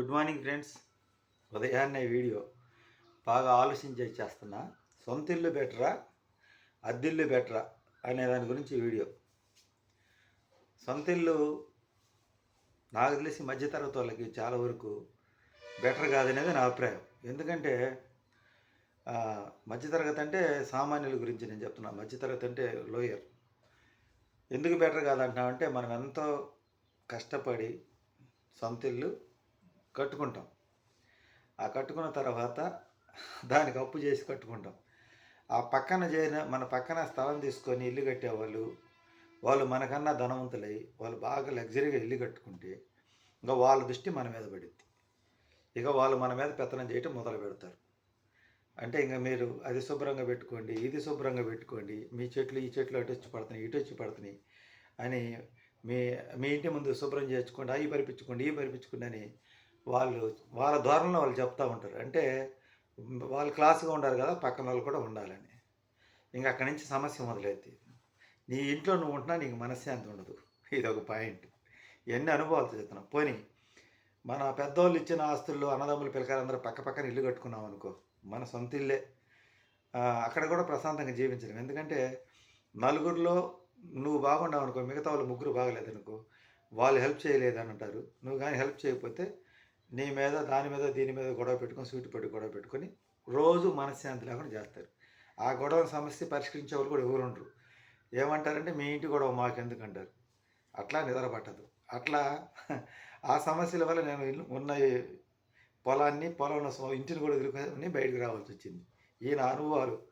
Good morning friends. ఉదయాన్నే video. బాగా ఆలోచించి చేస్తున్నా. సొంత ఇల్లు బెటరా? అద్దిల్లు బెటరా? అనే దాని గురించి వీడియో. సొంత ఇల్లు నాకు తెలిసి మధ్యతరగతి వాళ్ళకి చాలా వరకు బెటర్ కాదనేది నా అభిప్రాయం. ఎందుకంటే మధ్యతరగతి అంటే సామాన్యుల గురించి నేను చెప్తున్నా. మధ్యతరగతి అంటే లోయర్. ఎందుకు బెటర్ కాదంటున్నామంటే మనం ఎంతో కష్టపడి సొంత ఇల్లు కట్టుకుంటాం. ఆ కట్టుకున్న తర్వాత దానికి అప్పు చేసి కట్టుకుంటాం. ఆ పక్కన చేరిన మన పక్కన స్థలం తీసుకొని ఇల్లు కట్టేవాళ్ళు వాళ్ళు మనకన్నా ధనవంతులై వాళ్ళు బాగా లగ్జరీగా ఇల్లు కట్టుకుంటే ఇంకా వాళ్ళ దృష్టి మన మీద పడుద్ది. ఇక వాళ్ళు మన మీద పెత్తనం చేయటం మొదలు పెడతారు. అంటే ఇంకా మీరు అది శుభ్రంగా పెట్టుకోండి ఇది శుభ్రంగా పెట్టుకోండి మీ చెట్లు ఈ చెట్లు అటు వచ్చి పడుతున్నాయి ఇటు వచ్చి పడుతున్నాయి అని మీ మీ ఇంటి ముందు శుభ్రం చేసుకోండి అవి పరిపించుకోండి ఇవి పరిపించుకోండి అని వాళ్ళు వాళ్ళ ధోరణిలో వాళ్ళు చెప్తూ ఉంటారు. అంటే వాళ్ళు క్లాస్గా ఉండారు కదా పక్కన వాళ్ళు కూడా ఉండాలని. ఇంకా అక్కడి నుంచి సమస్య మొదలైద్ది. నీ ఇంట్లో నువ్వు ఉంటున్నా నీకు మనశ్శాంతి ఉండదు. ఇది ఒక పాయింట్. ఎన్ని అనుభవాలు చెప్తున్నాం. పోనీ మన పెద్దవాళ్ళు ఇచ్చిన ఆస్తుల్లో అన్నదమ్ములు పిల్లకాయలందరూ పక్క పక్కన ఇల్లు కట్టుకున్నాం అనుకో మన సొంత ఇల్లే. అక్కడ కూడా ప్రశాంతంగా జీవించడం ఎందుకంటే నలుగురిలో నువ్వు బాగుండావు అనుకో మిగతా వాళ్ళు ముగ్గురు బాగలేదనుకో వాళ్ళు హెల్ప్ చేయలేదని అంటారు. నువ్వు కానీ హెల్ప్ చేయకపోతే నీ మీద దాని మీద దీని మీద గొడవ పెట్టుకొని సూటి పెట్టి గొడవ పెట్టుకొని రోజు మనశ్శాంతి లేకుండా చేస్తారు. ఆ గొడవ సమస్య పరిష్కరించే వాళ్ళు కూడా ఎవరు ఉండరు. ఏమంటారంటే మీ ఇంటి గొడవ మాకెందుకు అంటారు అట్లా నిద్ర పట్టదు అట్లా ఆ సమస్యల వల్ల నేను ఉన్న పొలాన్ని పొలం సో- ఇంటిని కూడా ఎదుర్కొని బయటకు రావాల్సి వచ్చింది. ఈయన అనుభవాలు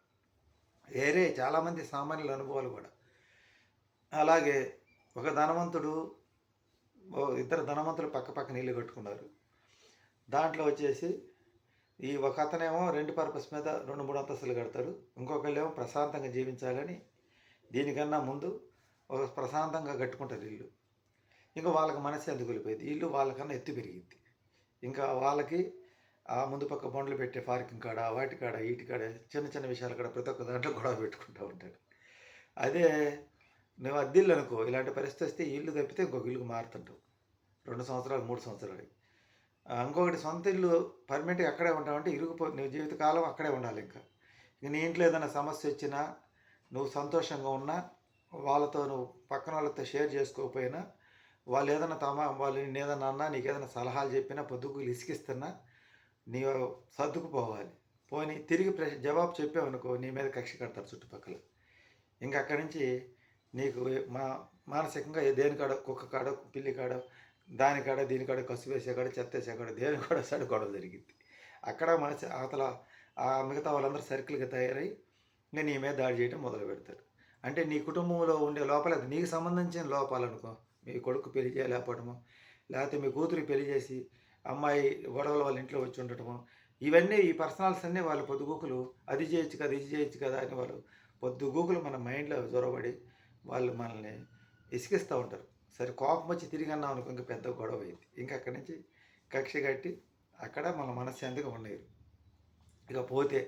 వేరే చాలామంది సామాన్యుల అనుభవాలు కూడా. అలాగే ఒక ధనవంతుడు ఇద్దరు ధనవంతులు పక్క పక్కన ఇల్లు కట్టుకున్నారు. దాంట్లో వచ్చేసి ఈ ఒక అతనేమో రెండు పర్పస్ మీద రెండు మూడు అంతస్తులు కడతాడు. ఇంకొకళ్ళేమో ప్రశాంతంగా జీవించాలని దీనికన్నా ముందు ఒక ప్రశాంతంగా కట్టుకుంటారు ఇల్లు. ఇంకా వాళ్ళకి మనసు ఎందుకు వెళ్ళిపోయింది ఇల్లు వాళ్ళకన్నా ఎత్తు పెరిగింది. ఇంకా వాళ్ళకి ఆ ముందు పక్క బండ్లు పెట్టే పార్కింగ్ కాడ వాటి కాడ వీటి కాడ చిన్న చిన్న విషయాలు కాడ ప్రతి ఒక్క దాంట్లో గొడవ పెట్టుకుంటూ ఉంటాడు అదే నువ్వు అద్దిల్లు అనుకో ఇలాంటి పరిస్థితి వస్తే ఇల్లు తప్పితే ఇంకొక ఇల్లుకు మారుతుంటావు. రెండు సంవత్సరాలు మూడు సంవత్సరాలు. ఇంకొకటి సొంత ఇల్లు పర్మనెంట్గా అక్కడే ఉంటామంటే ఇరుగుపో నీ జీవితకాలం అక్కడే ఉండాలి ఇంకా. ఇంక నీ ఇంట్లో ఏదైనా సమస్య వచ్చినా నువ్వు సంతోషంగా ఉన్నా వాళ్ళతో నువ్వు పక్కన వాళ్ళతో షేర్ చేసుకోకపోయినా వాళ్ళు ఏదైనా తమ వాళ్ళు నేను ఏదైనా అన్నా నీకు ఏదైనా సలహాలు చెప్పినా పొద్దుకు ఇసికిస్తున్నా నీ సర్దుకుపోవాలి. పోనీ తిరిగి ప్ర జవాబు చెప్పావనుకో నీ మీద కక్ష కడతారు చుట్టుపక్కల. ఇంకా అక్కడి నుంచి నీకు మా మానసికంగా దేనికాడో దేని కుక్క కాడ పిల్లి కాడ దానికాడ దీనికాడ కసు వేసేకాడ చెత్త వేసేకాడ దేని కూడా సడి గొడవ జరిగింది. అక్కడ మన అవతల ఆ మిగతా వాళ్ళందరూ సర్కిల్గా తయారై ఇంకా నీ మీద దాడి చేయడం మొదలు పెడతారు. అంటే నీ కుటుంబంలో ఉండే లోపాలు అది నీకు సంబంధించిన లోపాలు అనుకో. మీ కొడుకు పెళ్ళి చేయలేకపోవడము లేకపోతే మీ కూతురికి పెళ్ళి చేసి అమ్మాయి గొడవల వాళ్ళ ఇంట్లో వచ్చి ఉండటము ఇవన్నీ ఈ పర్సనల్స్ అన్నీ వాళ్ళు పొద్దుగూకులు అది చేయొచ్చు కదా ఇది చేయొచ్చు కదా అని వాళ్ళు పొద్దుగూకులు మన మైండ్లో జొరబడి వాళ్ళు మనల్ని ఇసికిస్తూ ఉంటారు. సరే కోపం వచ్చి తిరిగి అన్నాం అనుకో ఇంకా పెద్ద గొడవ అయింది. ఇంకా అక్కడి నుంచి కక్ష కట్టి అక్కడ మన మనశ్శాంతిగా ఉండేరు ఇక పోతే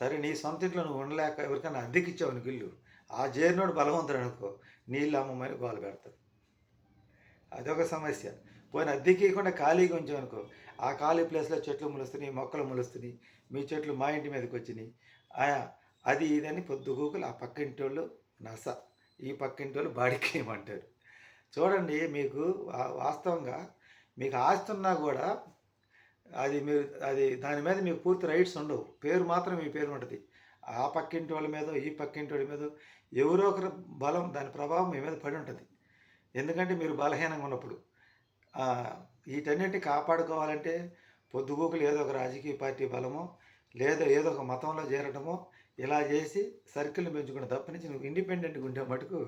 సరే నీ సొంత ఇంట్లో నువ్వు ఉండలేక ఎవరికైనా అద్దెకిచ్చావు నీకు ఇల్లు. ఆ జేరినోడు బలవంతుడు అనుకో నీళ్ళు అమ్మమని గోలు పెడతారు అదొక సమస్య. పోయిన అద్దెకి ఇవ్వకుండా ఖాళీగా ఉంచామనుకో ఆ ఖాళీ ప్లేస్లో చెట్లు మొలుస్తున్నాయి మొక్కలు మొలుస్తున్నాయి మీ చెట్లు మా ఇంటి మీదకి వచ్చినాయి. అది ఇదని పొద్దుగూకులు ఆ పక్కింటి వాళ్ళు నస. ఈ పక్కింటి వాళ్ళు బాడికేయమంటారు చూడండి మీకు వా- వాస్తవంగా మీకు ఆస్తి ఉన్నా కూడా అది మీరు అది దాని మీద మీకు పూర్తి రైట్స్ ఉండవు. పేరు మాత్రం మీ పేరు ఉంటుంది. ఆ పక్కింటి వాళ్ళ మీద ఈ పక్కింటి వాళ్ళ మీద ఎవరో ఒకరు బలం దాని ప్రభావం మీ మీద పడి ఉంటుంది. ఎందుకంటే మీరు బలహీనంగా ఉన్నప్పుడు. వీటన్నిటిని కాపాడుకోవాలంటే పొద్దుగూకులు ఏదో ఒక రాజకీయ పార్టీ బలమో లేదా ఏదో ఒక మతంలో చేరటమో ఇలా చేసి సర్కిల్ని పెంచుకున్న తప్పనించి నువ్వు ఇండిపెండెంట్గా ఉండే మటుకు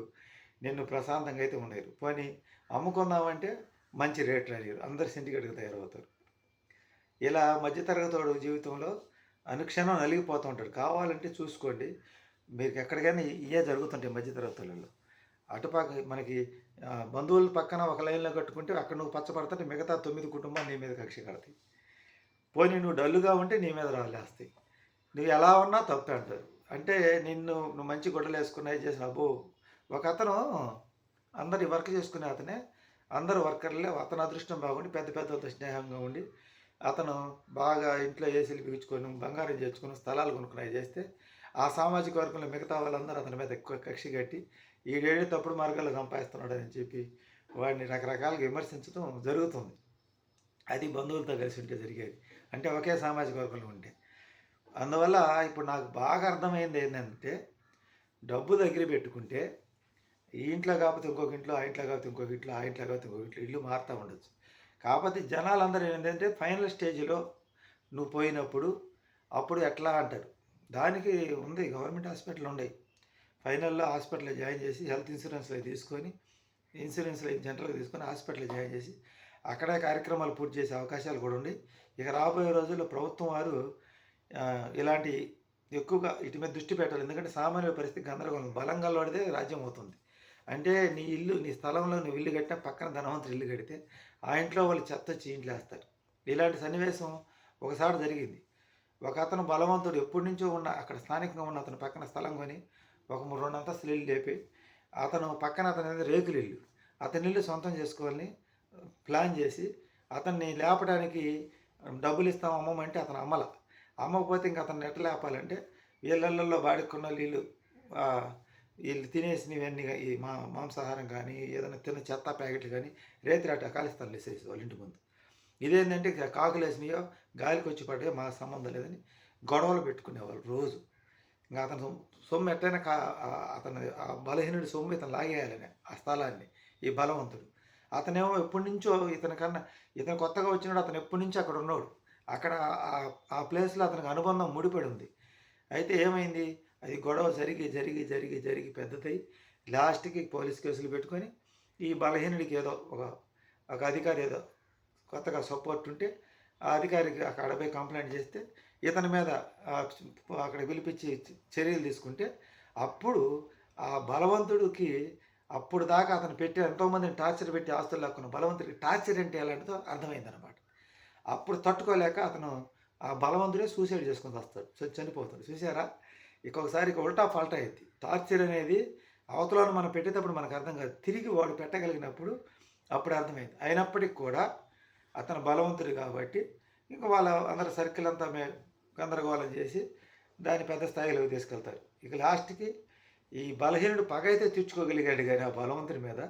నిన్ను ప్రశాంతంగా అయితే ఉండరు. పోనీ అమ్ముకుందామంటే మంచి రేట్ రానిరు అందరు సిండికేట్గా తయారవుతారు. ఇలా మధ్యతరగతోడు జీవితంలో అనుక్షణం నలిగిపోతూ ఉంటాడు కావాలంటే చూసుకోండి. మీకు ఎక్కడికైనా ఇవే జరుగుతుంటాయి మధ్యతరగతులలో. అటుపక్క మనకి బంధువుల పక్కన ఒక లైన్లో కట్టుకుంటే అక్కడ నువ్వు పచ్చబడతాంటే మిగతా తొమ్మిది కుటుంబాలు నీ మీద కక్ష కడతాయి. పోనీ నువ్వు డల్లుగా ఉంటే నీ మీద రాలేస్తాయి. నువ్వు ఎలా ఉన్నా తప్పే అంటారు. అంటే నిన్ను నువ్వు మంచి గుడ్డలు వేసుకున్నాయి చేసిన అబ్బో ఒక అతను అందరి వర్క్ చేసుకునే అతనే. అందరు వర్కర్లే అతను అదృష్టం బాగుండి పెద్ద పెద్దలతో స్నేహంగా ఉండి అతను బాగా ఇంట్లో ఏసీలు బిగించుకొని బంగారం చేసుకుని స్థలాలు కొనుక్కున్నాయి చేస్తే ఆ సామాజిక వర్గంలో మిగతా వాళ్ళందరూ అతని మీద ఎక్కువ కక్షి కట్టి ఈడేడే తప్పుడు మార్గాల్లో సంపాదిస్తున్నాడు అని చెప్పి వాడిని రకరకాలుగా విమర్శించడం జరుగుతుంది. అది బంధువులతో కలిసి ఉంటే జరిగేది. అంటే ఒకే సామాజిక వర్గంలో ఉంటే. అందువల్ల ఇప్పుడు నాకు బాగా అర్థమైంది ఏంటంటే డబ్బు దగ్గర పెట్టుకుంటే ఈ ఇంట్లో కాకపోతే ఇంకొక ఇంట్లో ఆ ఇంట్లో కాకపోతే ఇంకొక ఇంట్లో ఆ ఇంట్లో కాకపోతే ఇంకొక ఇంట్లో ఇల్లు మారుతూ ఉండొచ్చు. కాకపోతే జనాలందరూ ఏంటంటే ఫైనల్ స్టేజ్లో నువ్వు పోయినప్పుడు అప్పుడు ఎట్లా అంటారు? దానికి ఉంది గవర్నమెంట్ హాస్పిటల్ ఉన్నాయి. ఫైనల్లో హాస్పిటల్లో జాయిన్ చేసి హెల్త్ ఇన్సూరెన్స్లో తీసుకొని ఇన్సూరెన్స్లో జనరల్గా తీసుకొని హాస్పిటల్లో జాయిన్ చేసి అక్కడే కార్యక్రమాలు పూర్తి చేసే అవకాశాలు కూడా ఉన్నాయి. ఇక రాబోయే రోజుల్లో ప్రభుత్వం వారు ఇలాంటి ఎక్కువగా వీటి మీద దృష్టి పెట్టాలి. ఎందుకంటే సామాన్య పరిస్థితి గందరగోళం బలంగా పడితే రాజ్యం అవుతుంది. అంటే నీ ఇల్లు నీ స్థలంలో నువ్వు ఇల్లు కట్టినా పక్కన ధనవంతుడు ఇల్లు కడితే ఆ ఇంట్లో వాళ్ళు చెత్త వచ్చి ఇంట్లో వేస్తారు. ఇలాంటి సన్నివేశం ఒకసారి జరిగింది. ఒక అతను బలవంతుడు ఎప్పటి నుంచో ఉన్న అక్కడ స్థానికంగా ఉన్న అతను పక్కన స్థలం కొని ఒక మూడు రెండు అంతస్తులు ఇల్లు లేపి అతను పక్కన అతని రేకులు ఇల్లు. అతని ఇల్లు సొంతం చేసుకోవాలని ప్లాన్ చేసి అతన్ని లేపడానికి డబ్బులు ఇస్తాం అమ్మమంటే అతను అమ్మల. అమ్మకపోతే ఇంక అతను ఎట్లా లేపాలంటే వీళ్ళల్లో బాడుకున్న వీళ్ళు వీళ్ళు తినేసినవన్నీ గా- ఈ మా మాంసాహారం కానీ ఏదైనా తిన్న చెత్త ప్యాకెట్లు కానీ రేతిరాట కాలుస్తారు లేసేసి వాళ్ళ ఇంటి ముందు. ఇదేంటంటే కాకులు వేసినాయో గాలికి వచ్చి పడ్డాయో మా సంబంధం లేదని గొడవలు పెట్టుకునేవాళ్ళు రోజు. ఇంకా అతను సొమ్ము ఎట్టయినా కా అతను ఆ బలహీనుడి సొమ్ము ఇతను లాగేయాలని ఆ స్థలాన్ని ఈ బలవంతుడు. అతనేమో ఎప్పటి నుంచో ఇతని కన్నా ఇతను కొత్తగా వచ్చినాడు అతను ఎప్పటి నుంచో అక్కడ ఉన్నాడు? అక్కడ ఆ ప్లేస్లో అతనికి అనుబంధం ముడిపడి ఉంది. అయితే ఏమైంది? అది గొడవ జరిగి జరిగి జరిగి జరిగి పెద్దదై లాస్ట్కి పోలీస్ కేసులు పెట్టుకొని ఈ బలహీనుడికి ఏదో ఒక ఒక అధికారి ఏదో కొత్తగా సపోర్ట్ ఉంటే ఆ అధికారికి అక్కడ పోయి కంప్లైంట్ చేస్తే ఇతని మీద అక్కడ పిలిపించి చర్యలు తీసుకుంటే అప్పుడు ఆ బలవంతుడికి అప్పుడు దాకా అతను పెట్టి ఎంతోమందిని టార్చర్ పెట్టి ఆస్తులు లాక్కున్న బలవంతుడికి టార్చర్ అంటే ఎలాంటిదో అర్థమైందనమాట అప్పుడు తట్టుకోలేక అతను ఆ బలవంతుడే సూసైడ్ చేసుకుని వస్తాడు. చనిపోతాడు. చూసారా ఇక ఒకసారి ఇక ఉల్టా ఫాల్టా అయ్యింది టార్చర్ అనేది అవతలను మనం పెట్టేటప్పుడు మనకు అర్థం కాదు. తిరిగి వాడు పెట్టగలిగినప్పుడు అప్పుడు అర్థమైంది. అయినప్పటికీ కూడా అతను బలవంతుడు కాబట్టి ఇంకా వాళ్ళ అందరి సర్కిల్ అంతా మే గందరగోళం చేసి దాన్ని పెద్ద స్థాయిలోకి తీసుకెళ్తారు. ఇక లాస్ట్కి ఈ బలహీనుడు పగ అయితే తెచ్చుకోగలిగాడు కానీ ఆ బలవంతుడి మీద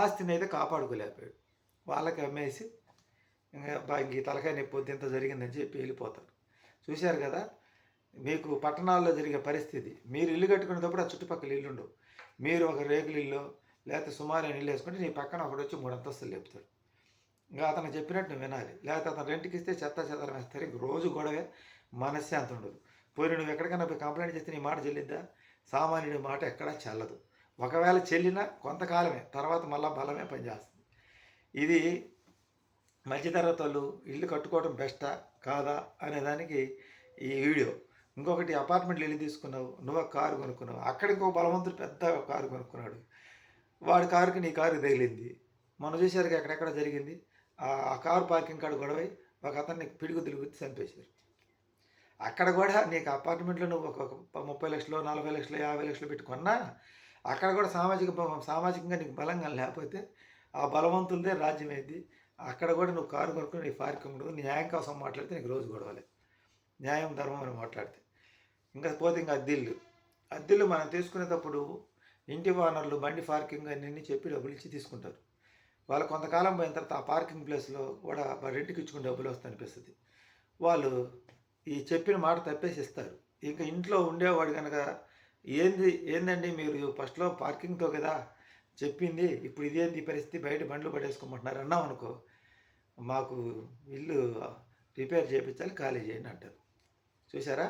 ఆస్తిని అయితే కాపాడుకోలేకపోయాడు. వాళ్ళకి అమ్మేసి ఇంకా ఇంక ఈ తలకాయ నొప్పి ఇంత జరిగిందని చెప్పి వెళ్ళిపోతారు. చూశారు కదా మీకు పట్టణాల్లో జరిగే పరిస్థితి. మీరు ఇల్లు కట్టుకునేటప్పుడు ఆ చుట్టుపక్కల ఇల్లు ఉండవు మీరు ఒక రేకుల ఇల్లు లేకపోతే సుమారు ఇల్లు వేసుకుంటే నీ పక్కన ఒకడు వచ్చి మూడు అంతస్తులు లేపుతాడు. ఇంకా అతను చెప్పినట్టు వినాలి. లేకపోతే అతను రెంట్కి ఇస్తే చెత్త చెత్తలు వేస్తారు. ఇంక రోజు గొడవే మనశ్శాంతి ఉండదు. పోయి నువ్వు ఎక్కడికైనా పోయి కంప్లైంట్ చేస్తే నీ మాట చెల్లిద్దా? సామాన్యుడి మాట ఎక్కడా చెల్లదు. ఒకవేళ చెల్లినా కొంతకాలమే తర్వాత మళ్ళీ బలమే పనిచేస్తుంది. ఇది మధ్యతరగతి వాళ్ళు ఇల్లు కట్టుకోవడం బెస్టా? కాదా? అనే దానికి ఈ వీడియో. ఇంకొకటి అపార్ట్మెంట్లు వెళ్ళి తీసుకున్నావు నువ్వు ఒక కారు కొనుక్కున్నావు. అక్కడ ఇంకో బలవంతుడు పెద్ద కారు కొనుక్కున్నాడు. వాడి కారుకి నీ కారు తగిలింది. మనం చూసారుగా ఎక్కడెక్కడ జరిగింది. ఆ కారు పార్కింగ్ కాడ గొడవై ఒక అతన్ని పిడుగు తిరుగుతూ చంపేశారు. అక్కడ కూడా నీకు అపార్ట్మెంట్లో నువ్వు ఒక ముప్పై లక్షలు నలభై లక్షలు యాభై లక్షలు పెట్టుకున్నా అక్కడ కూడా సామాజిక సామాజికంగా నీకు బలంగా లేకపోతే ఆ బలవంతులదే రాజ్యం అయింది అక్కడ కూడా నువ్వు కారు కొనుక్కుని నీ పార్కింగ్ ఉండదు న్యాయం కోసం మాట్లాడితే నీకు రోజు గొడవలే. న్యాయం ధర్మం అని మాట్లాడితే. ఇంకా పోతే ఇంకా అద్దిల్లు అద్దెలు మనం తీసుకునేటప్పుడు ఇంటి ఓనర్లు బండి పార్కింగ్ అన్నీ చెప్పి డబ్బులు ఇచ్చి తీసుకుంటారు. వాళ్ళు కొంతకాలం పోయిన తర్వాత ఆ పార్కింగ్ ప్లేస్లో కూడా రెంట్కి ఇచ్చుకుని డబ్బులు వస్తాయనిపిస్తుంది వాళ్ళు ఈ చెప్పిన మాట తప్పేసి ఇస్తారు ఇంకా ఇంట్లో ఉండేవాడు కనుక ఏంది ఏందండి మీరు ఫస్ట్లో పార్కింగ్తో కదా చెప్పింది ఇప్పుడు ఇదేంది ఈ పరిస్థితి బయట బండ్లు పడేసుకోమంటున్నారు అన్నాం అనుకో మాకు ఇల్లు రిపేర్ చేయించాలి ఖాళీ చేయండి అంటారు. చూసారా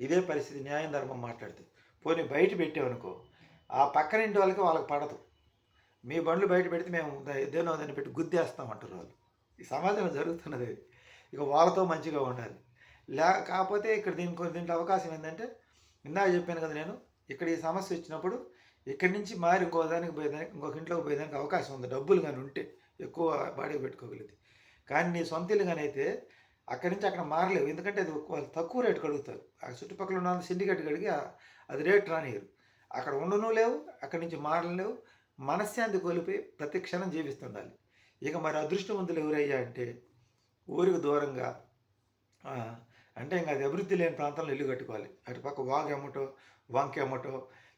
ఇదే పరిస్థితి న్యాయం ధర్మం మాట్లాడితే పోనీ బయట పెట్టామనుకో ఆ పక్కన ఇంటి వాళ్ళకి వాళ్ళకి పడదు. మీ బండ్లు బయట పెడితే మేము ఏదేనో దాన్ని పెట్టి గుద్దేస్తామంటారు వాళ్ళు. ఈ సమాజంలో జరుగుతున్నది ఇక వాళ్ళతో మంచిగా ఉండాలి. లే కాకపోతే ఇక్కడ దీనికి దీంట్లో అవకాశం ఏంటంటే ఇందాక చెప్పాను కదా నేను ఇక్కడ ఈ సమస్య వచ్చినప్పుడు ఇక్కడి నుంచి మారి ఇంకో దానికి పోయేదానికి ఇంకొక ఇంట్లోకి పోయేదానికి అవకాశం ఉంది. డబ్బులు కానీ ఉంటే ఎక్కువ బాడీ పెట్టుకోగలిగితే. కానీ నీ సొంత ఇల్లు కానీ అయితే అక్కడి నుంచి అక్కడ మారలేవు. ఎందుకంటే అది వాళ్ళు తక్కువ రేటు కడుగుతారు. ఆ చుట్టుపక్కల ఉన్న సిండికేట్ కడిగి అది రేట్ రానియరు అక్కడ ఉండను లేవు అక్కడి నుంచి మారలేవు మనశ్శాంతి కోల్పోయి ప్రతి క్షణం జీవిస్తుండాలి. ఇక మరి అదృష్టవంతులు ఎవరయ్యా అంటే ఊరికి దూరంగా అంటే ఇంకా అది అభివృద్ధి లేని ప్రాంతంలో ఇల్లు కట్టుకోవాలి. అటు పక్క వాగు ఎమ్మటో వంక ఎమ్మటో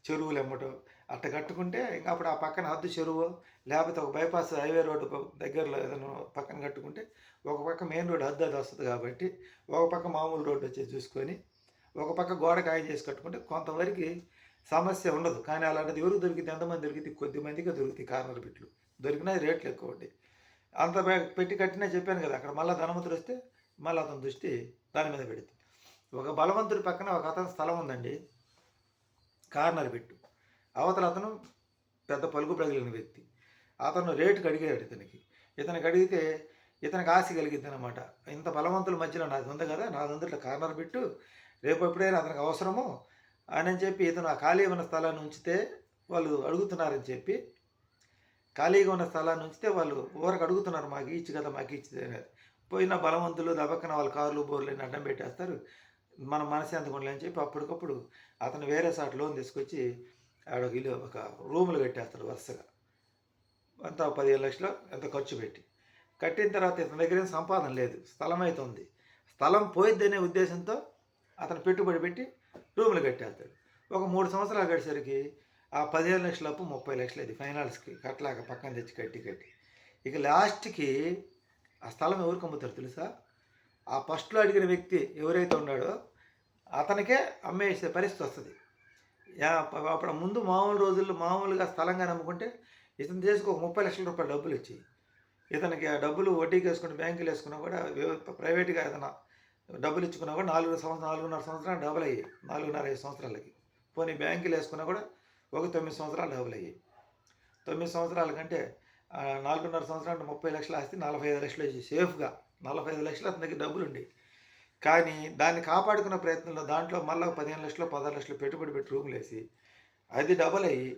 చెరువులు ఎమ్మటో అట్ట కట్టుకుంటే ఇంకా అప్పుడు ఆ పక్కన హద్దు చెరువు లేకపోతే ఒక బైపాస్ హైవే రోడ్డు దగ్గరలో ఏదైనా పక్కన కట్టుకుంటే ఒక పక్క మెయిన్ రోడ్డు హద్దు అది వస్తుంది కాబట్టి ఒక పక్క మామూలు రోడ్డు వచ్చి చూసుకొని ఒక పక్క గోడ ఖాయం చేసి కట్టుకుంటే కొంతవరకు సమస్య ఉండదు. కానీ అలాంటిది ఎవరు దొరికితే ఎంతమంది దొరికితే కొద్ది మందికి దొరుకుతాయి కార్నర్ బిట్లు. దొరికినా రేట్లు ఎక్కువ ఉంటాయి. అంత పెట్టి కట్టినా చెప్పాను కదా అక్కడ మళ్ళీ ధనవంతుడు వస్తే మళ్ళీ అతని దృష్టి దాని మీద పెడుతుంది. ఒక బలవంతుడి పక్కన ఒక అతని స్థలం ఉందండి కార్నర్ పెట్టు అవతల అతను పెద్ద పలుకు ప్రగిలిన వ్యక్తి. అతను రేటుకి అడిగాడు ఇతనికి. ఇతనికి అడిగితే ఇతనికి ఆశ కలిగింది అనమాట ఇంత బలవంతుల మధ్యలో నాది ఉంది కదా నాది ఉంది ఇట్లా కార్నర్ పెట్టు రేపు ఎప్పుడైనా అతనికి అవసరము అని చెప్పి ఇతను ఆ ఖాళీ ఉన్న స్థలాన్ని ఉంచితే వాళ్ళు అడుగుతున్నారని చెప్పి ఖాళీగా ఉన్న స్థలాన్ని ఉంచితే వాళ్ళు ఊరకు అడుగుతున్నారు మాకు ఇచ్చి కదా మాకు ఇచ్చి పోయిన బలవంతులు దబక్కన వాళ్ళ కార్లు బోర్లు అడ్డం పెట్టేస్తారు. మన మనశాంతి అని చెప్పి అప్పటికప్పుడు అతను వేరే సాట్ లోన్ తీసుకొచ్చి ఆడ ఒక ఇల్లు ఒక రూములు కట్టేస్తాడు వరుసగా. అంతా పదిహేను లక్షలు ఎంత ఖర్చు పెట్టి. కట్టిన తర్వాత ఇతని దగ్గర ఏం సంపాదన లేదు స్థలం అయితే ఉంది. స్థలం పోయిద్దనే ఉద్దేశంతో అతను పెట్టుబడి పెట్టి రూములు కట్టేస్తాడు. ఒక మూడు సంవత్సరాలు గడిసరికి ఆ పదిహేను లక్షల అప్పు ముప్పై లక్షలు అది ఫైనాన్స్కి కట్టలేక పక్కన తెచ్చి కట్టి కట్టి. ఇక లాస్ట్కి ఆ స్థలం ఎవరికి అమ్ముతారు తెలుసా? ఆ ఫస్ట్లో అడిగిన వ్యక్తి ఎవరైతే ఉన్నాడో అతనికే అమ్మేసే పరిస్థితి వస్తుంది. అప్పుడు ముందు మామూలు రోజుల్లో మామూలుగా స్థలంగా నమ్ముకుంటే ఇతను చేసుకు ఒక ముప్పై లక్షల రూపాయలు డబ్బులు ఇచ్చి ఇతనికి ఆ డబ్బులు వడ్డీకి వేసుకుని బ్యాంకులు వేసుకున్నా కూడా ప్రైవేట్గా ఏదైనా డబ్బులు ఇచ్చుకున్నా కూడా నాలుగు సంవత్సరం నాలుగున్నర సంవత్సరాలు డబుల్ అయ్యాయి. నాలుగున్నర ఐదు సంవత్సరాలకి. పోనీ బ్యాంకులు వేసుకున్నా కూడా ఒక తొమ్మిది సంవత్సరాలు డబ్బులు అయ్యాయి. తొమ్మిది సంవత్సరాల కంటే నాలుగున్నర సంవత్సరాలు అంటే ముప్పై లక్షలు ఆస్తి నలభై ఐదు లక్షలు వచ్చి సేఫ్గా నలభై ఐదు లక్షలు అతనికి డబ్బులు ఉండేవి కానీ దాన్ని కాపాడుకున్న ప్రయత్నంలో దాంట్లో మళ్ళీ పదిహేను లక్షలు పదహారు లక్షలు పెట్టుబడి పెట్టి రూములు వేసి అది డబల్ అయ్యి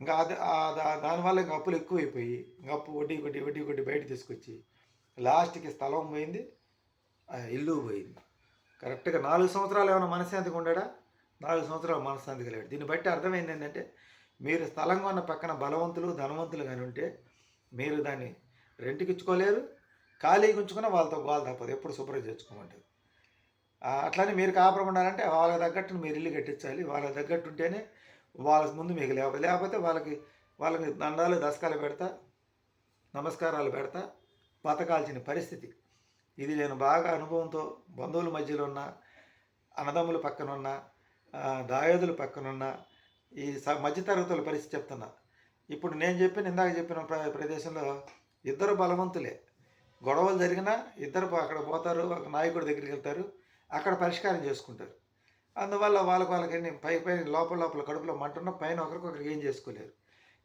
ఇంకా అది దానివల్ల ఇంకా అప్పులు ఎక్కువైపోయి ఇంకా అప్పు వడ్డీ కొట్టి వడ్డీ కొట్టి బయట తీసుకొచ్చి లాస్ట్కి స్థలం పోయింది ఆ ఇల్లు పోయింది. కరెక్ట్గా నాలుగు సంవత్సరాలు ఏమైనా మనశ్శాంతిగా ఉండడా? నాలుగు సంవత్సరాలు మనశ్శాంతి కలిగాడు దీన్ని బట్టి అర్థమైంది ఏంటంటే మీరు స్థలంగా ఉన్న పక్కన బలవంతులు ధనవంతులు కానీ ఉంటే మీరు దాన్ని రెంట్కి ఇచ్చుకోలేరు ఖాళీగా ఉంచుకున్న వాళ్ళతో గోల తప్పదు. ఎప్పుడు శుభ్రం చేసుకోమంటారు అట్లానే మీరు కాపురం ఉండాలంటే వాళ్ళకి తగ్గట్టు మీరు ఇల్లు కట్టించాలి. వాళ్ళకి తగ్గట్టు ఉంటేనే వాళ్ళ ముందు మీకు లేకపోతే లేకపోతే వాళ్ళకి వాళ్ళకి దండాలు దశకాలు పెడతా నమస్కారాలు పెడతా బతకాల్సిన పరిస్థితి. ఇది నేను బాగా అనుభవంతో బంధువుల మధ్యలో ఉన్న అన్నదమ్ముల పక్కనున్న ఆ, దాయోదుల ఈ స మధ్యతరగతుల పరిస్థితి చెప్తున్నా. ఇప్పుడు నేను చెప్పిన ఇందాక చెప్పిన ప్ర- ప్రదేశంలో ఇద్దరు బలవంతులే. గొడవలు జరిగినా ఇద్దరు అక్కడ పోతారు ఒక నాయకుడి దగ్గరికి వెళ్తారు అక్కడ పరిష్కారం చేసుకుంటారు. అందువల్ల వాళ్ళకి వాళ్ళకి పై పై లోపల లోపల కడుపులో మంటున్న పైన ఒకరికొకరికి ఏం చేసుకోలేరు.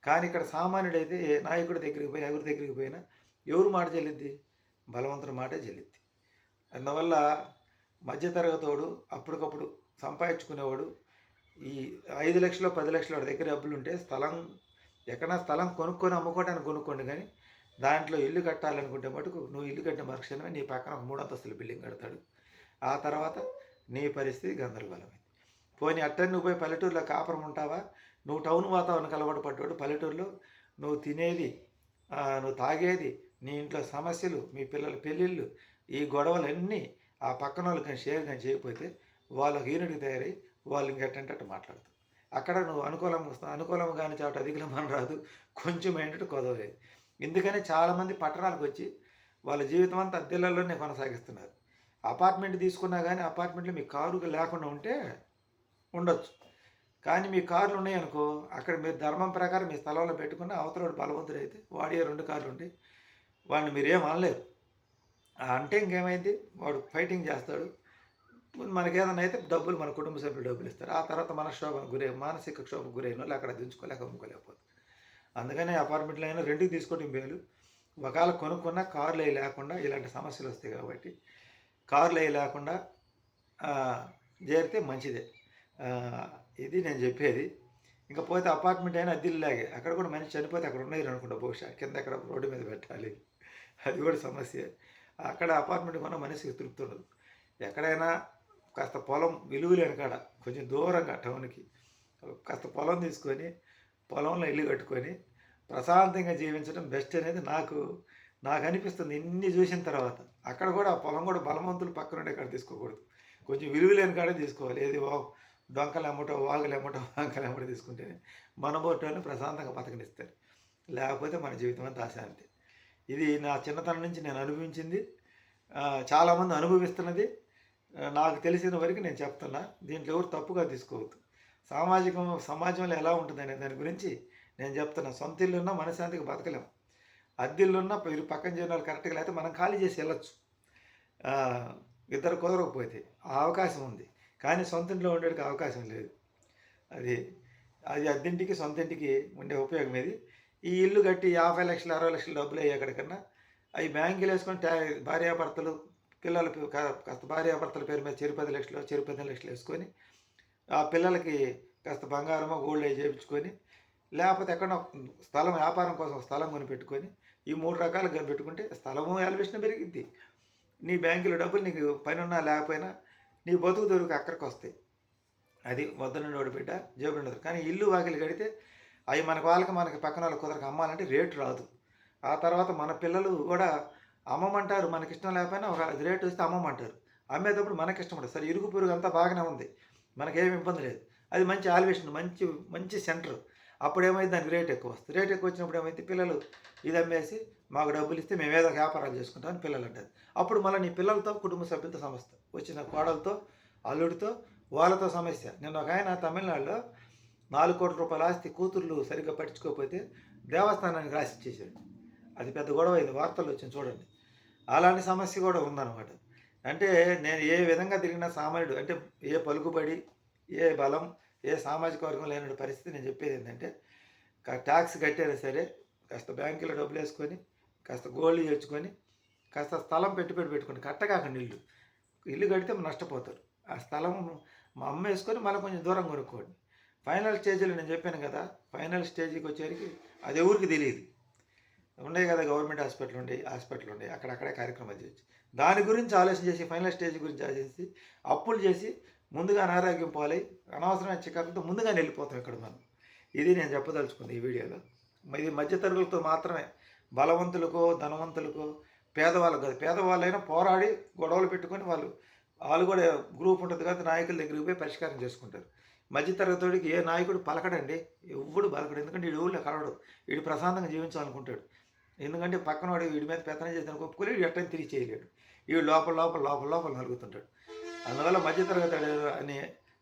కానీ ఇక్కడ సామాన్యుడైతే ఏ నాయకుడి దగ్గరికి పోయి ఎవరి దగ్గరికి పోయినా ఎవరు మాట చెల్లిద్ది? బలవంతుడి మాటే చెల్లిద్ది. అందువల్ల మధ్యతరగతోడు అప్పటికప్పుడు సంపాదించుకునేవాడు ఈ ఐదు లక్షలు పది లక్షల వాడి దగ్గర డబ్బులు ఉంటే స్థలం ఎక్కడైనా స్థలం కొనుక్కొని అమ్ముకోవడానికి కొనుక్కోండి కానీ దాంట్లో ఇల్లు కట్టాలనుకుంటే మటుకు నువ్వు ఇల్లు కట్టిన మరుక్షణమే నీ పక్కన ఒక మూడు అంతస్తుల బిల్డింగ్ కడతాడు. ఆ తర్వాత నీ పరిస్థితి గందరగోళమైంది. పోనీ అట్టని నువ్వు పోయి పల్లెటూరులో కాపురం ఉంటావా? నువ్వు టౌన్ వాతావరణం కలవాటు పడ్డాడు పల్లెటూరులో. నువ్వు తినేది నువ్వు తాగేది నీ ఇంట్లో సమస్యలు మీ పిల్లల పెళ్ళిళ్ళు ఈ గొడవలన్నీ ఆ పక్కన వాళ్ళు కానీ షేర్ కానీ చేయకపోతే వాళ్ళకి హీనుడికి తయారై వాళ్ళు ఇంకెట్టంటే అటు మాట్లాడతారు. అక్కడ నువ్వు అనుకూలంగా అనుకూలం కానీ చాట అధికలం అని రాదు. కొంచెం ఏంటంటే కొదవలేదు. ఎందుకని చాలామంది పట్టణాలకు వచ్చి వాళ్ళ జీవితం అంతా అద్దెలలోనే కొనసాగిస్తున్నారు. అపార్ట్మెంట్ తీసుకున్నా కానీ అపార్ట్మెంట్లో మీ కారు లేకుండా ఉంటే ఉండొచ్చు. కానీ మీ కార్లు ఉన్నాయనుకో అక్కడ మీరు ధర్మం ప్రకారం మీ స్థలంలో పెట్టుకున్న అవతల బలవంతుడు అయితే వాడి రెండు కార్లు ఉంటాయి. వాడిని మీరేం అనలేరు. అంటే ఇంకేమైంది? వాడు ఫైటింగ్ చేస్తాడు. మనకేదైనా అయితే డబ్బులు మన కుటుంబ సభ్యులు డబ్బులు ఇస్తారు. ఆ తర్వాత మన క్షోభకు గురే మానసిక క్షోభకు గురైన వాళ్ళు అక్కడ దించుకోలేక అమ్ముకోలేకపోతుంది అందుకనే అపార్ట్మెంట్లో అయినా రెండుకి తీసుకోవటం మేలు. ఒకవేళ కొనుక్కున్న కార్లు అవి లేకుండా ఇలాంటి సమస్యలు వస్తాయి కాబట్టి కార్లు అవి లేకుండా చేరితే మంచిదే. ఇది నేను చెప్పేది. ఇంకా పోతే అపార్ట్మెంట్ అయినా అద్దెల్లాగే అక్కడ కూడా మనిషి చనిపోతే అక్కడ ఉన్నాయి అనుకుంటా బహుశా. కింద అక్కడ రోడ్డు మీద పెట్టాలి. అది కూడా సమస్య. అక్కడ అపార్ట్మెంట్ కొన్న మనిషికి తృప్తి ఉండదు. ఎక్కడైనా కాస్త పొలం విలువలేను కాడ కొంచెం దూరంగా టౌన్కి కాస్త పొలం తీసుకొని పొలంలో ఇల్లు కట్టుకొని ప్రశాంతంగా జీవించడం బెస్ట్ అనేది నాకు నాకు అనిపిస్తుంది. ఇన్ని చూసిన తర్వాత అక్కడ కూడా ఆ పొలం కూడా బలవంతులు పక్కన ఉండే కాడ తీసుకోకూడదు. కొంచెం విలువ లేని కాడే తీసుకోవాలి. ఏది వా డొంకలు ఎమ్మటో వాగులు ఎమ్మటో వంకలు ఎమ్మటో తీసుకుంటేనే మన బోటోని ప్రశాంతంగా బతకనిస్తారు. లేకపోతే మన జీవితం అంతా అశాంతి. ఇది నా చిన్నతనం నుంచి నేను అనుభవించింది. చాలామంది అనుభవిస్తున్నది. నాకు తెలిసిన వరకు నేను చెప్తున్నా. దీంట్లో ఎవరు తప్పుగా తీసుకోవద్దు. సామాజికం సమాజంలో ఎలా ఉంటుంది అనే దాని గురించి నేను చెప్తున్నా సొంత ఇల్లున్నా మనశాంతికి బతకలేం అద్దెల్లున్నా మీరు పక్కన చేయని వాళ్ళు కరెక్ట్గా లేకపోతే మనం ఖాళీ చేసి వెళ్ళొచ్చు. ఇద్దరు కుదరకపోతే ఆ అవకాశం ఉంది. కానీ సొంత ఇంట్లో ఉండేటికి అవకాశం లేదు. అది అది అద్దెంటికి సొంత ఇంటికి ఉండే ఉపయోగం ఇది ఈ ఇల్లు కట్టి యాభై లక్షలు అరవై లక్షలు డబ్బులు అయ్యేక్కడికన్నా అవి బ్యాంకులు వేసుకొని ట్యా భార్యాభర్తలు పిల్లల కా- కాస్త భార్యాభర్తల పేరు మీద చెరు పది లక్షలు చెరు పది లక్షలు వేసుకొని ఆ పిల్లలకి కాస్త బంగారమో గోల్డ్ అవి చేయించుకొని లేకపోతే ఎక్కడ స్థలం వ్యాపారం కోసం స్థలం కొని పెట్టుకొని ఈ మూడు రకాలుగా పెట్టుకుంటే స్థలము ఎలివేషన్ పెరిగిద్ది. నీ బ్యాంకులో డబ్బులు నీకు పని ఉన్నా లేకపోయినా నీ బతుకు దొరికి అక్కడికి వస్తాయి. అది వద్దనుండి వాడు బిడ్డ జేబులు ఉండదు కానీ ఇల్లు వాకిలి కడితే అవి మనకు వాళ్ళకి మనకి పక్కన వాళ్ళకి కుదరకు అమ్మాలంటే రేటు రాదు. ఆ తర్వాత మన పిల్లలు కూడా అమ్మమంటారు మనకి ఇష్టం లేకపోయినా ఒక రేటు వస్తే అమ్మమంటారు. అమ్మేటప్పుడు మనకి ఇష్టం ఉండదు. సరే ఇరుగు పొరుగు అంతా బాగానే ఉంది. మనకేమి ఇబ్బంది లేదు. అది మంచి ఆల్వేషన్ మంచి మంచి సెంటర్ అప్పుడు ఏమైంది దానికి రేట్ ఎక్కువ వస్తుంది. రేట్ ఎక్కువ వచ్చినప్పుడు ఏమైతే పిల్లలు ఇది అమ్మేసి మాకు డబ్బులు ఇస్తే మేము ఏదో వ్యాపారాలు చేసుకుంటాం అని పిల్లలు అంటారు. అప్పుడు మళ్ళీ నీ పిల్లలతో కుటుంబ సభ్యులతో సమస్య వచ్చిన కోడలతో అల్లుడితో వాళ్ళతో సమస్య. నిన్న ఒక ఆయన తమిళనాడులో నాలుగు కోట్ల రూపాయల ఆస్తి కూతుర్లు సరిగ్గా పట్టించుకోకపోతే దేవస్థానానికి రాసి ఇచ్చేసాడు అది పెద్ద గొడవ అయింది. వార్తల్లో వచ్చింది చూడండి. అలాంటి సమస్య కూడా ఉందన్నమాట. అంటే నేను ఏ విధంగా తిరిగినా సామాన్యుడు అంటే ఏ పలుకుబడి ఏ బలం ఏ సామాజిక వర్గం లేని పరిస్థితి నేను చెప్పేది ఏంటంటే ట్యాక్స్ కట్టారా సరే కాస్త బ్యాంకులో డబ్బులు వేసుకొని కాస్త గోల్డ్ తెచ్చుకొని కాస్త స్థలం పెట్టుబడి పెట్టుకొని కట్టగాకండి ఇల్లు ఇల్లు కడితే నష్టపోతారు. ఆ స్థలం మా అమ్మ వేసుకొని మళ్ళీ కొంచెం దూరం కొనుక్కోండి. ఫైనల్ స్టేజ్లో నేను చెప్పాను కదా ఫైనల్ స్టేజ్కి వచ్చేసరికి అది ఎవరికి తెలియదు. ఉన్నాయి కదా గవర్నమెంట్ హాస్పిటల్ ఉండే హాస్పిటల్ ఉండే అక్కడక్కడే కార్యక్రమాలు చేయొచ్చు దాని గురించి ఆలోచన చేసి ఫైనల్ స్టేజ్ గురించి ఆలోచించి అప్పులు చేసి ముందుగా అనారోగ్యం పాలై అనవసరమైన చికాకులతో ముందుగానే వెళ్ళిపోతాం ఇక్కడ మనం. ఇది నేను చెప్పదలుచుకుంది ఈ వీడియోలో. ఇది మధ్యతరగతులతో మాత్రమే. బలవంతులకో ధనవంతులకో పేదవాళ్ళకు కాదు. పేదవాళ్ళైనా పోరాడి గొడవలు పెట్టుకొని వాళ్ళు వాళ్ళు కూడా గ్రూప్ ఉంటుంది కాబట్టి నాయకుల దగ్గరికి పోయి పరిష్కారం చేసుకుంటారు. మధ్యతరగతికి ఏ నాయకుడు పలకడండి. ఎవ్వడు పలకడు. ఎందుకంటే వీడు ఊళ్ళో కలవడు. వీడు ప్రశాంతంగా జీవించాలనుకుంటాడు. ఎందుకంటే పక్కన వాడు వీడి మీద పెత్తనం చేసిన ఒప్పుకోలేడు వీడు ఎట్టని తిరిగి చేయలేడు. వీడు లోపల లోపల లోపల లోపల నలుగుతుంటాడు. అందువల్ల మధ్యతరగతి అనే- అని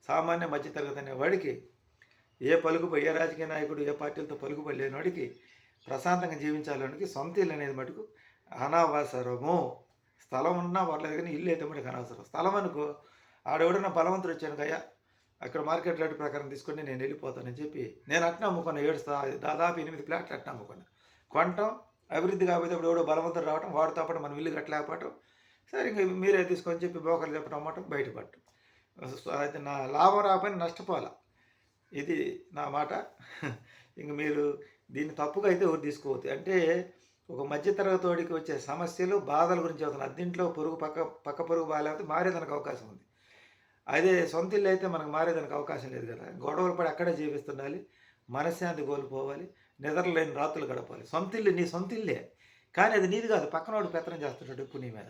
సామాన్య మధ్యతరగతి అనేవాడికి ఏ పలుకుబడి ఏ రాజకీయ నాయకుడు ఏ పార్టీలతో పలుకుబడి లేని వాడికి ప్రశాంతంగా జీవించాలనికి సొంత ఇల్లు అనేది మటుకు అనవసరము. స్థలం ఉన్నా పర్లేదు కానీ ఇల్లు అయితే మటుకు అనవసరం. స్థలం అనుకో ఆడెవడన్నా బలవంతుడు వచ్చాను కయ్యా అక్కడ మార్కెట్ రేటు ప్రకారం తీసుకొని నేను వెళ్ళిపోతానని చెప్పి నేను అట్లా అమ్ముకున్నా ఏడు దాదాపు ఎనిమిది ప్లాట్లు అట్లా అమ్ముకున్నా. కొనటం అభివృద్ధి కాకపోతే ఇప్పుడు ఎవడో బలవంతుడు రావటం వాడితో పాటు మనం ఇల్లు కట్టలేకపోవటం సరే ఇంకా మీరే తీసుకొని చెప్పి బోకర్లు చెప్పడం అమ్మటం బయటపడటం అయితే నా లాభం రాకపోయినా నష్టపోవాలా? ఇది నా మాట. ఇంక మీరు దీన్ని తప్పుగా అయితే ఎవరు తీసుకోవద్దు. అంటే ఒక మధ్యతరగతోడికి వచ్చే సమస్యలు బాధల గురించి అవుతున్నాయి అద్దీంట్లో పొరుగు పక్క పక్క పొరుగు బాగాలేకపోతే మారేదానికి అవకాశం ఉంది. అదే సొంత ఇల్లు అయితే మనకు మారేదానికి అవకాశం లేదు కదా. గొడవలు పడి అక్కడే జీవిస్తుండాలి మనశ్శాంతి కోల్పోవాలి నిద్రలేని రాత్రులు గడపాలి. సొంత ఇల్లు నీ సొంత ఇల్లే. కానీ అది నీది కాదు పక్కనోడు పెత్తనం చేస్తుంటాడు ఇప్పుడు నీ మీద.